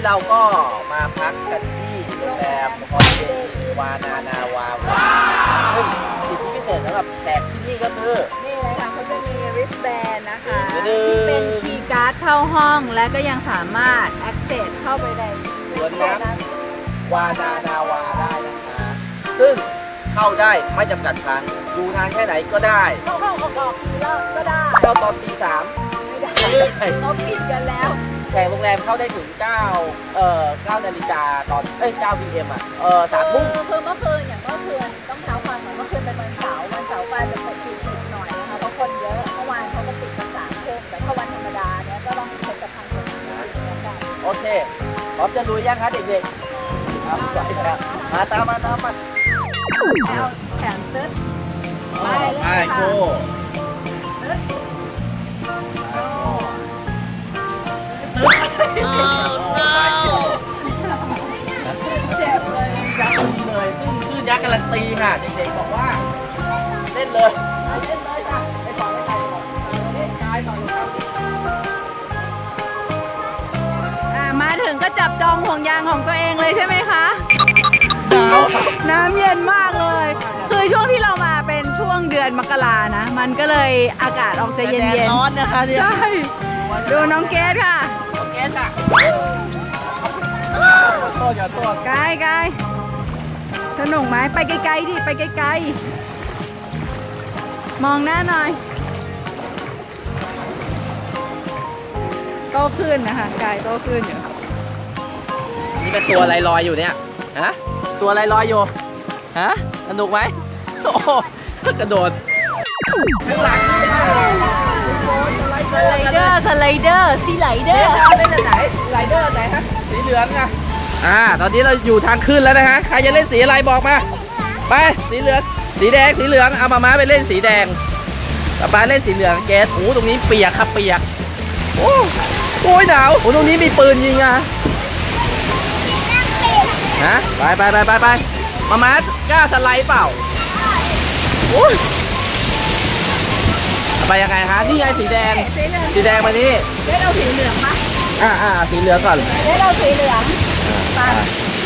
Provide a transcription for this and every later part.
นนี้เราก็มาพักกันที่โรงแรมฮอลเดย์วานานาวาวาซึ่งสิทธิพิเศษสำหรับแขกที่นี่ก็คือ นี่เลยค่ะเขาจะมี wristband นะคะดึงที่เป็นคีย์การ์ดเข้าห้องและก็ยังสามารถ access เข้าไปในสวนน้ำวานานาวาได้นะคะซึ่งเข้าได้ไม่จำกัดครั้งดูนานแค่ไหนก็ได้ เข้าเข้าออกออกกี่รอบก็ได้เข้าตอนตีสามไม่ได้ไม่ได้เขาปิดกันแล้ว แขกโรงแรมเข้าได้ถึง9เอ่อ9นาฬิกาตอนเอ้ย9 PM อะเออสามทุ่มคือคือเมื่อคืนอย่างเมื่อคืนต้องเท้าความก่อนเมื่อคืนเป็นวันเสาร์วันเสาร์ก็จะปิดปิดปิดหน่อยนะคะเพราะคนเยอะเมื่อวานเขาก็ปิดกันสามทุ่มแต่ถ้าวันธรรมดาเนี่ยก็ต้องเช็คกับทางคนงานเหมือนกันโอเคพร้อมจะลุยยังคะเด็กๆครับไปแล้วมาตามมาตามมาแล้วแขนตึ๊ดไปเลยไปค่ะโก้ตึ๊ด เจ็บเลยยักษ์ตีเลยซึ่งชื่อยักษ์การันตีค่ะเด็กๆบอกว่า เล่นเลยเล่นเลยค่ะไปก่อไปก่อนไปก่อนเล่นกายต่ออยู่ครับอะมาถึงก็จับจองห่วงยางของตัวเองเลยใช่ไหมคะหนาวน้ำเย็นมากเลย คือช่วงที่เรามาเป็นช่วงเดือนมกรานะ มันก็เลยอากาศออกจะเย็นๆร้อนนะคะเนี่ยใช่ ดูน้องเกดค่ะ จ้ะขอโทษขอโทษกายกายสนุกไหมไปไกลๆดิไปไกลๆมองหน้าหน่อยโตขึ้นนะคะกายโตขึ้นอยู่นี่เป็นตัวอะไรลอยอยู่เนี่ยฮะตัวอะไรลอยอยู่ฮะสนุกไหมโอ้โหกระโดดข้างหลังนี่ สไลเดอร์สไลเดอร์ซีไลเดอร์เล่นอันไหนสไลเดอร์อันไหนฮะสีเหลืองอะอ่าตอนนี้เราอยู่ทางขึ้นแล้วนะฮะใครจะเล่นสีอะไรบอกมาไปสีเหลืองสีแดงสีเหลืองเอามาม้าไปเล่นสีแดงป๊าป๊าเล่นสีเหลืองเกสโอ้ตรงนี้เปียกครับเปียกโอ้โอ้ยหนาวโอ้ตรงนี้มีปืนยิงอะฮะไปไปไปไปไปมาม้ากล้าสไลด์เปล่าโอ้ย ไปยังไงฮะนี่ไงสีแดง สีเหลืองสีแดงมานี่เล่นเอาสีเหลืองปะอ่าอ่าสีเหลืองก่อนเล่นเอาสีเหลืองปา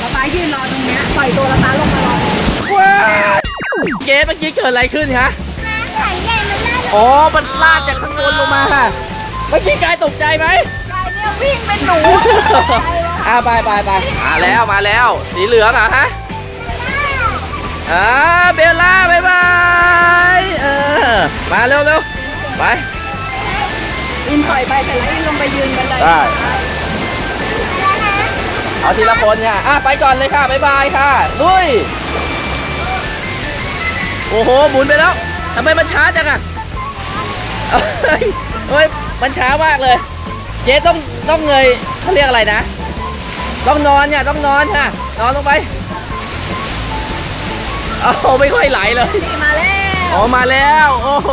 ป๊าป๊ายืนรอตรงเนี้ยปล่อยตัวแล้วป๊าลงมารอว้าวเกสเมื่อกี้เกิดอะไรขึ้นฮะน้ำขังใหญ่มันน่าจะอ๋อมันลากจากข้างบนลงมาค่ะเมื่อกี้กายตกใจไหมกายเนี่ยวิ่งเป็นหนูอ่าไปไปไปมาแล้วมาแล้ว สีเหลืองเหรอฮะอ่าเบลล่าบายบายเออมาเร็วเร็ว ไปอินปล่อยไปแต่ละอินลงไปยืนกันเลยได้เอาทีละคนค่ะอะไปก่อนเลยค่ะบายบายค่ะลุยโอ้โหหมุนไปแล้วทำไมมันช้าจังอะเอ้ยเฮ้ยมันช้ามากเลย เจ๊ต้องต้องเงยเขาเรียกอะไรนะ ต้องนอนเนี่ยต้องนอนค่ะนอนลงไปโอ้โหไม่ค่อยไหลเลยนี่มาแล้วออกมาแล้ว โอ้โห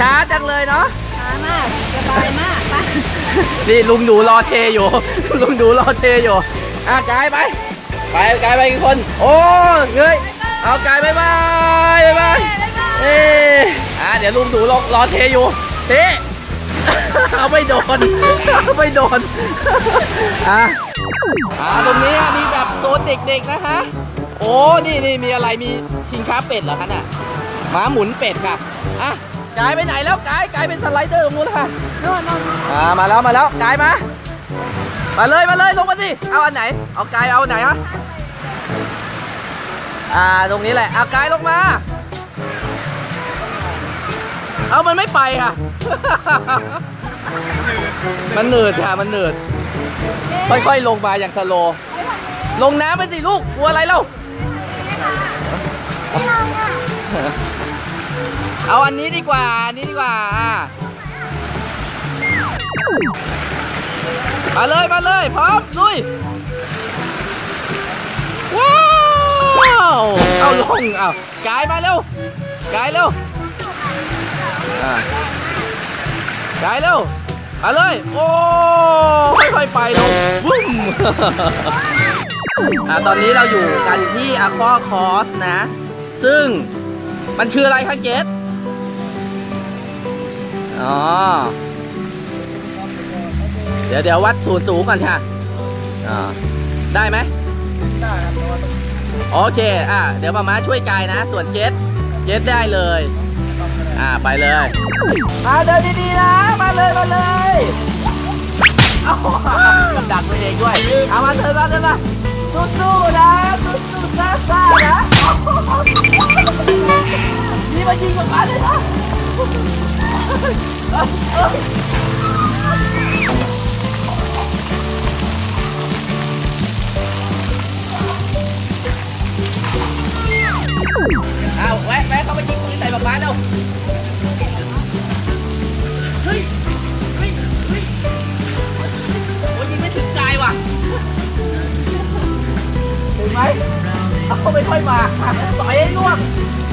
ช้าจังเลยเนาะช้ามากสบายมากไปนี่ลุงหนูรอเทอยู่ ลุงหนูรอเทอยู่อะกายไปไปกายไปอีกคน โอ้เงยเอากายบายบายบายบายเอออะเดี๋ยวลุงหนูรอรอเทอยู่เทเอาไม่โดนเอาไม่โดนอะอ่าตรงนี้อะมีแบบโซนเด็กๆนะคะ โอ้นี่นี่มีอะไรมีชิงช้าเป็ดเหรอคะน่ะม้าหมุนเป็ดค่ะอะ กายไปไหนแล้วกายกายเป็นสไลเดอร์ตรงนู้นแล้วค่ะโน่นโน่นอ่ามาแล้วมาแล้วกายมา มาเลยมาเลยลงมาสิเอาอันไหน เอากายเอาอันไหนฮะอ่าตรงนี้แหละเอากายลงมา เอามันไม่ไปค่ะ มันหนืดค่ะมันหนืดค่อยๆลงมาอย่างสโลว์ลงน้ำไปสิลูกกลัวอะไรเล่า เอาอันนี้ดีกว่าอันนี้ดีกว่าอ่ามาเลยมาเลยพร้อมลุยว้าวเอาลงเอากายมาเร็วกายเร็วอ่ากายเร็วมาเลยโอ้ค่อยๆไปลงบุ้มอ่าตอนนี้เราอยู่กันที่อะควาคอสนะ ซึ่ง มันคืออะไรคะเกสอ๋อ เดี๋ยวเดี๋ยววัดสูงสูงก่อนค่ะอ่าได้ไหมได้ครับโอเค อะ เดี๋ยวมาม้าช่วยกายนะ ส่วนเกสเกสได้เลย อ่า ไปเลยอ่าเดินดีๆนะ มาเลย มาเลยเอาดักตัวเองด้วย เอามาเถิดมาเถิดมาสู้ๆนะ สู้ๆซ่าๆนะ นี่มายิงกับมาเลยนะเอาแวะแวะเข้ามายิงปืนใส่ป๊าป๊าเร็วเฮ้ย เฮ้ย เฮ้ยโอ้ยิงไม่ถึงกายว่ะ ถึงไหมเอาไม่ค่อยมาต่อยให้ล่วง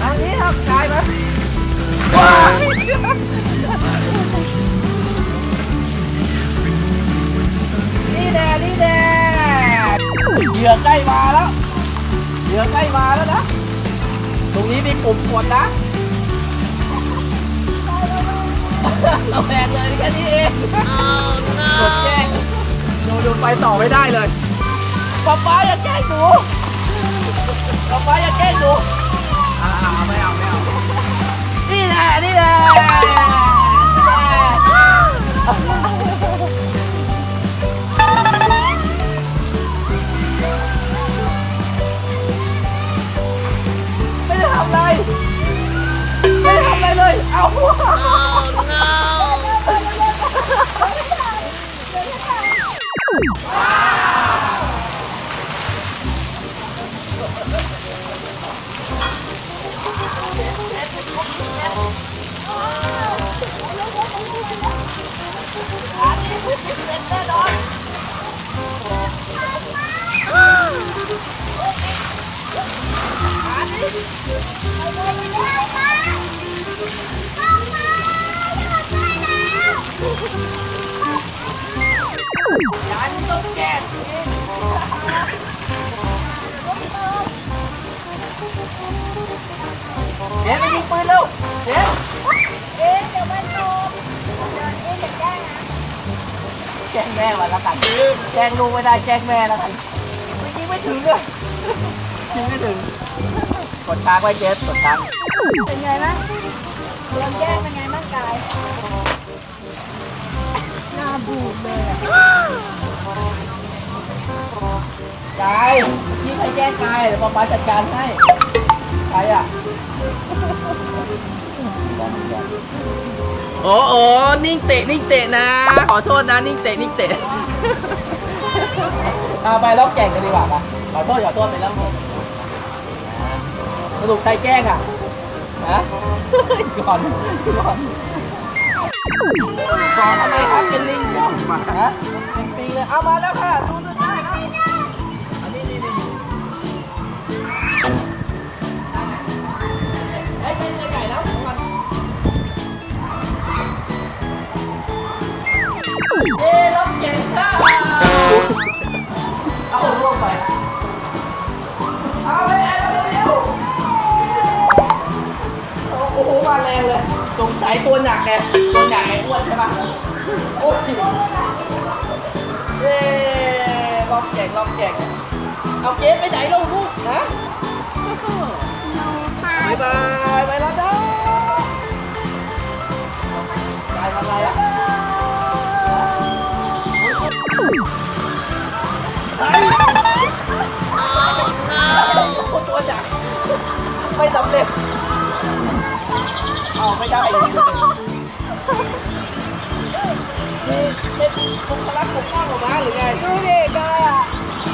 อันนี้ครับกายไหมว้ายนี่แน่นี่แน่เหยื่อใกล้มาแล้วเหยื่อใกล้มาแล้วนะ ตรงนี้มีปุ่มกดนะเราแพงเลยแค่นี้เองกดแจ้งดูดูไปต่อไม่ได้เลย ป๊าป๊าอย่าแกล้งหนูป๊าป๊าอย่าแกล้งหนูอ่าไม่เอาไม่เอานี่แหละนี่แหละ ฉันต้องแก้เจ๊ไปยิงปื แจ้งแม่วันละกัน แจ้งลูกไม่ได้แจ้งแม่แล้วกันยิงไม่ถึงเลยยิงไม่ถึง กดค้างไว้เจ๊กดค้างเป็นไงบ้างเดี๋ยวแจ้งเป็นไงบ้างกายหน้าบูดเลยกายยิงใครแจ้งกายเดี๋ยวป๊าป๊าจัดการให้ใครอะ โอ้โอ้นิ่งเตะนิ่งเตะนะ ขอโทษนะนิ่งเตะนิ่งเตะเอาไปล็อกแก่งกันดีกว่าปะขอโทษขอโทษไปแล้วหมสรุปใครแกล้งอะฮะก่อนก่อนก่อนทำไมครับเป็นลิงเหรอฮะเป็นปีเลยเอามาแล้วค่ะดูดูได้ สงสัยตัวหนักไงตัวหนักไงอ้วนใช่ปะโอ้ยเอ๊ะรอบเก่งรอบเก่งเอาเกสไปไหนลงลูกนะบายบายไปแล้วจ้ากายทำอะไรอะคนตัวจักไม่สำเร็จ เอาไม่ได้อีกนี่เป็นคุณพลักปกป้องออกมาหรือไงดูดิกายอะ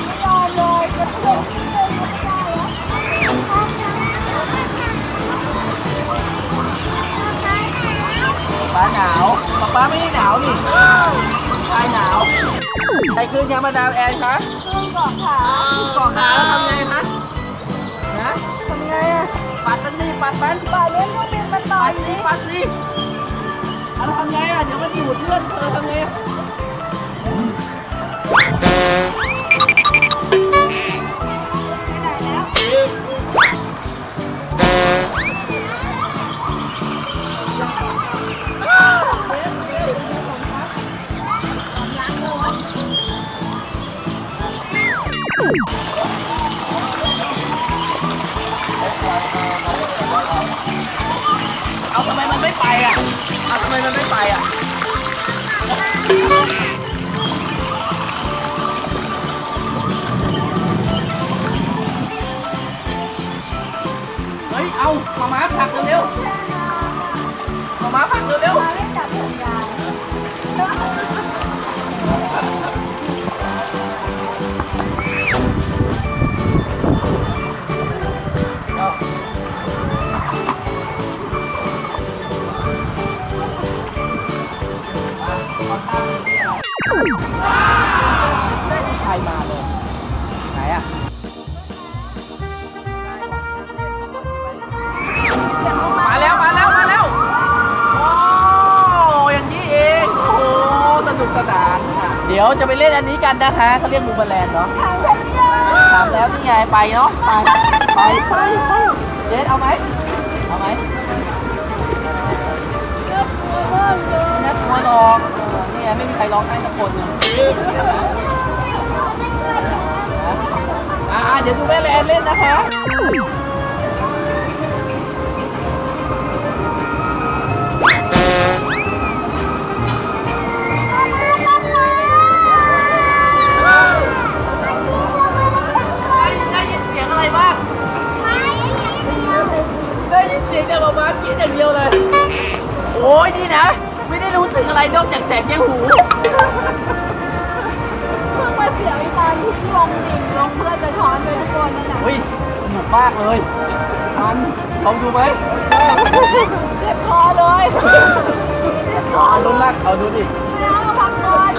ไม่ยอมเลยกระโดดที่เลยไม่ได้แล้วป้าหนาวป้าป้าไม่ได้หนาวนี่ชายหนาวใครคืนยามาดามแอนคะขึ้นเกาะขาเกาะขาแล้วทำไงคะนะทำไงอะ ปัดมันนี่ปัดมันป่าเลี้ยงเครื่องบินมันต่อปัยดสิปัดสิเอาทำไงอะเดี๋ยวมันดูดเลือดเธอทำไง มันไม่ไปอะเฮ้ยเอามาม้าผลักเร็วๆมาม้าผลักเร็วมาไม่จับสัญญาณ ดี๋ยวจะไปเล่นอันนี้กันนะคะเขาเรียกบูมเบอร์แลนด์เนาะถามแล้วนี่ไงไปเนาะไปไปไปไปเจสเอาไหมเอาไหมน่ากลัวหรอกเนี่ไงไม่มีใครร้องไห้สักคนหนึงนะอ่าเดี๋ยวดูแม่แลนเล่นนะคะ อะไรนอกจากแสบแยงหูเพิ่งมาเสียไอ้ตอนที่ลงดิ่งลงเพื่อจะช้อนไปทุกคนนั่นแหละเฮ้ยสนุกมากเลยทันลองดูไหมเจ็บคอเลยเจ็บคอเอาดูนักเอาดูดิไม่เอามาพักก่อน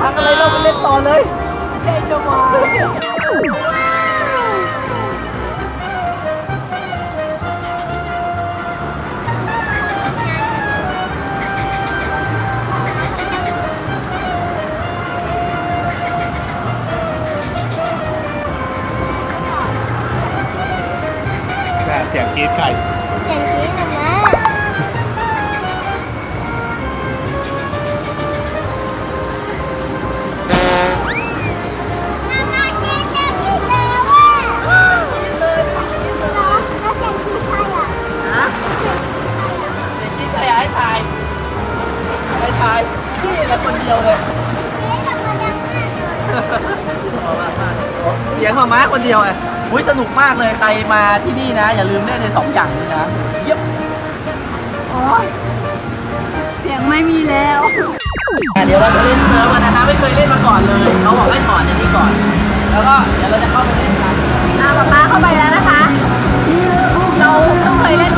ทำอะไรเราไปเล่นต่อเลยใจจะวาย ยงมาม้าคนเดียวไงอุ้ยสนุกมากเลยใครมาที่นี่นะ อย่าลืมเล่นในสองอย่างนี้นะเยี่ยมโอ๊ยเสียงไม่มีแล้วอะเดี๋ยวเราจะเล่นเซิร์ฟกันนะคะไม่เคยเล่นมาก่อนเลยเขาบอกให้ถอนในนี้ก่อน แล้วก็เดี๋ยวเราจะเข้าไปเล่นกัน อะป๊าป๊าเข้าไปแล้วนะคะ เราเพิ่งเคยเล่นครั้งแรกเหมือน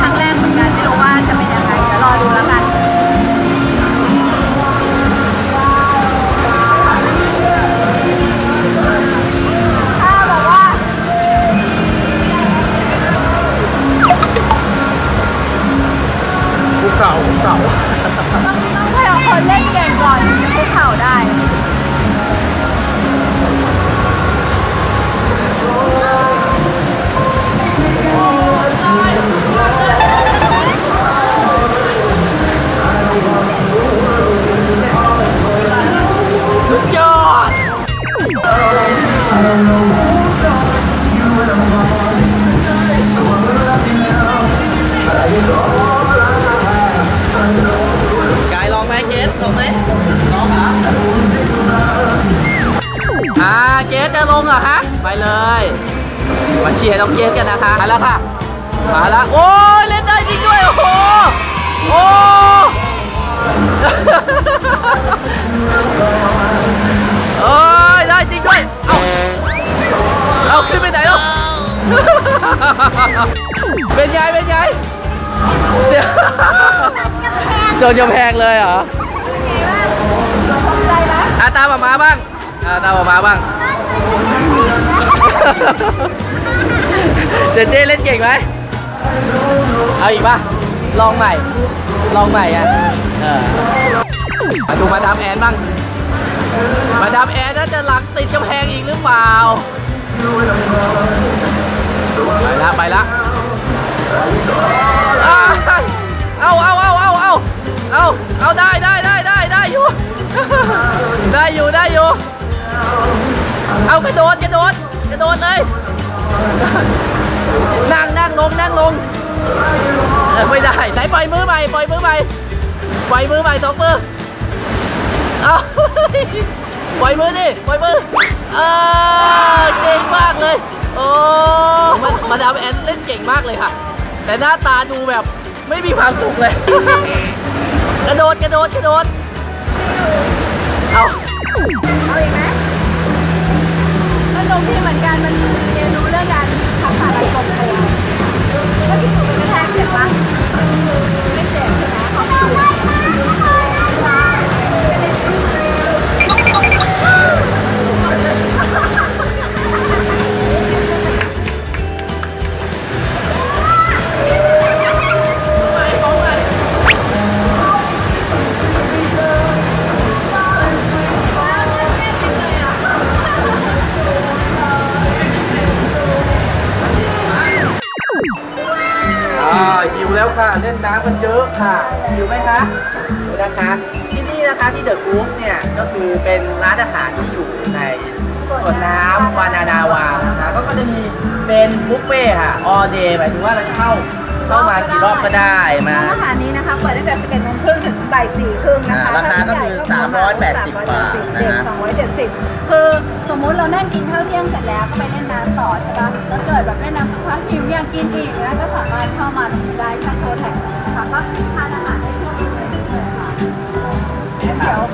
กัน เขาเขาต้องต้องให้เอาคนเล่นเก่งก่อนถึงจะคุกเข่าได้สุดยอด ลงเหรอฮะไปเลยมาเชียร์น้องเกสกันนะคะมาแล้วค่ะ มาแล้ว โอ้ยเล่นได้จริงด้วย โอ้โห โอ้เอ้ยได้จริงด้วย เอาเอาขึ้นไปไหนแล้วเป็นไงเป็นไงเดี๋ยวโดนยมแพงเลยเหรออาตามออกมาบ้างอาตามออกมาบ้าง เจเจเล่นเก่งไหมเอาอีกป่ะ ลองใหม่ ลองใหม่อะ เออมาดูมาดามแอนบ้าง มาดามแอนน่าจะหลังติดกำแพงอีกหรือเปล่า ไปละไปละอ้ายเอาเอาเอาเอาเอาเอาเอาได้ได้ได้ได้ได้อยู่ ได้อยู่ได้อยู่ เอากระโดดกระโดด กระโดดเลย นั่งนั่งลงนั่งลงไม่ได้ ไหนปล่อยมือใหม่ปล่อยมือใหม่ปล่อยมือใหม่สองมือ เอาปล่อยมือดิปล่อยมือ เออเก่งมากเลย โอ้มันมาดามแอนเล่นเก่งมากเลยค่ะ แต่หน้าตาดูแบบไม่มีความสุขเลย กระโดดกระโดดกระโดด เอาเอาอีกไหม ก็นมพี่เหมือนกันมันเรียนรู้เรื่องการทำสารกบตัวก็ที่ถูกเป็นกระแทกเจ็บปะไม่เจ็บใช่ไหมเขาไม่เอาได้ กันเยอะค่ะหิวไหมคะหิวนะคะที่นี่นะคะที่เดอะกรุ๊ปเนี่ยก็คือเป็นร้านอาหารที่อยู่ในสวนน้ำวานาดาวานะคะก็ก็จะมีเป็นบุฟเฟ่ต์ค่ะ all day หมายถึงว่าเราจะเข้าเข้ามากี่รอบก็ได้มาร้านอาหารนี้นะคะเปิดตั้งแต่11โมงครึ่งถึงบ่าย4ครึ่งนะคะอ่าราคาก็คือถ้าผู้ใหญ่380 บาทนะฮะเด็ก270 คือสมมุติเรานั่งกินข้าวเที่ยงเสร็จแล้วก็ไปเล่นน้ำต่อใช่ปะแล้วเกิดแบบเล่นน้ำสักพักหิวอยากกินอีกแล้วก็สามารถเข้ามาตรงนี้ได้แค่โชว์แท็กนี้นะคะก็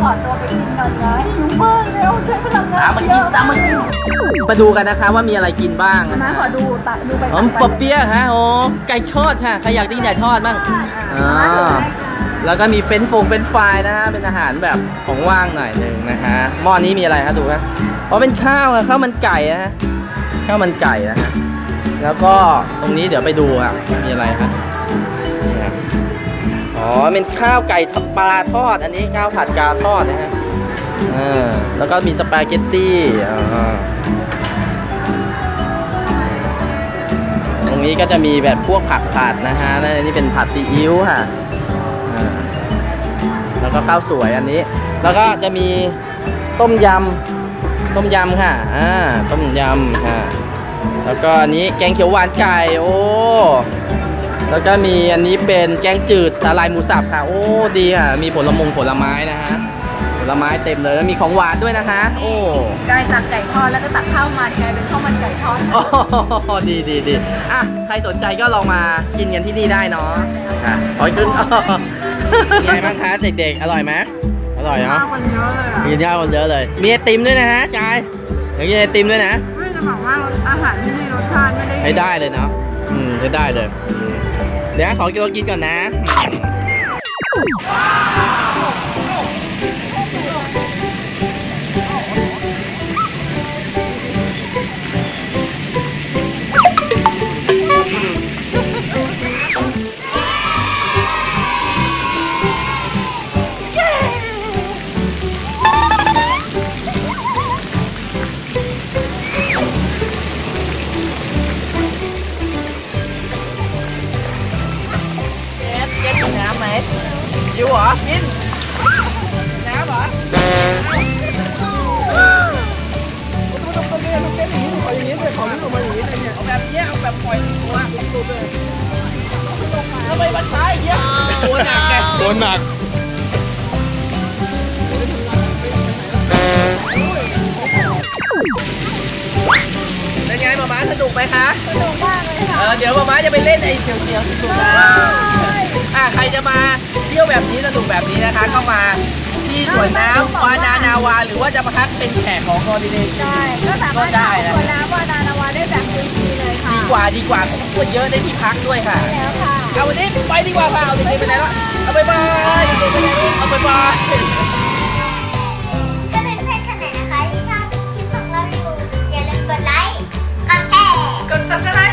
ขอตัวไปกินก่อนนะหิวมากเร็วใช้พลังงานตามมาเยกินอะตามมากินมาดูกันนะคะว่ามีอะไรกินบ้างนะนะคะขอดูตะดูไปอ๋อปอเปี๊ยะฮะโอ้ไก่ทอดค่ะใครอยากกินไก่ทอดบ้างอ่าอ่าได้ค่ะแล้วก็มีเฟรนช์ฟงเฟรนช์ฟรายนะฮะเป็นอาหารแบบของว่างหน่อยหนึ่งนะฮะหม้อนี้มีอะไรฮะดูฮะอ๋อเป็นข้าวอะข้าวมันไก่นะฮะข้าวมันไก่นะฮะแล้วก็ตรงนี้เดี๋ยวไปดูครับมีอะไรฮะนี่ฮะ อ๋อ เป็นข้าวไก่ปลาทอด อันนี้ข้าวผัดกาทอดนะฮะอ่าแล้วก็มีสปาเกตตี้อ่าตรงนี้ก็จะมีแบบพวกผักผัดนะฮะอันนี้เป็นผัดซีอิ๊วค่ะอ่าแล้วก็ข้าวสวยอันนี้ แล้วก็จะมีต้มยำ ต้มยำค่ะ อ่า ต้มยำค่ะ แล้วก็อันนี้แกงเขียวหวานไก่ โอ้ แล้วก็มีอันนี้เป็นแกงจืดสาลายหมูสับค่ะ โอ้ดีค่ะ มีผลมงผลไม้นะฮะ ผลไม้เต็มเลย แล้วมีของหวานด้วยนะคะ โอ้กลายจากไก่ทอดแล้วก็ตักข้าวมันกลายเป็นข้าวมันไก่ทอดโอ้โหดีดีดีอะ ใครสนใจก็ลองมากินกันที่นี่ได้เนาะ ค่ะขอขึ้นไงบ้างคะเด็กๆ อร่อยไหมอร่อยเนาะคนเยอะเลยอะกินยากคนเยอะเลย มีไอติมด้วยนะฮะกายเดี๋ยวกินไอติมด้วยนะไม่จะบอกว่าอาหารที่นี่รสชาติไม่ได้ให้ได้เลยเนาะ อืมให้ได้เลย อืมเดี๋ยวข ไงมาม้าสนุกไหมคะสนุกมากเลยค่ะเเดี๋ยวมาม้าจะไปเล่นไอ้เสียวเสียวสุดๆนะอะใครจะมาเที่ยวแบบนี้สนุกแบบนี้นะคะก็มาที่สวนน้ำวานานาวา หรือว่าจะมาพักเป็นแขกของคอร์ดิเนชั่นก็สามารถได้นะสวนน้ำวานานาวาได้แบบฟรีเลยค่ะดีกว่าดีกว่าของคนเยอะได้ที่พักด้วยค่ะแล้วค่ะเอาวันนี้ไปดีกว่าค่ะเอาจริงๆไปไหนละเอาไปบายเอาไปบาย さない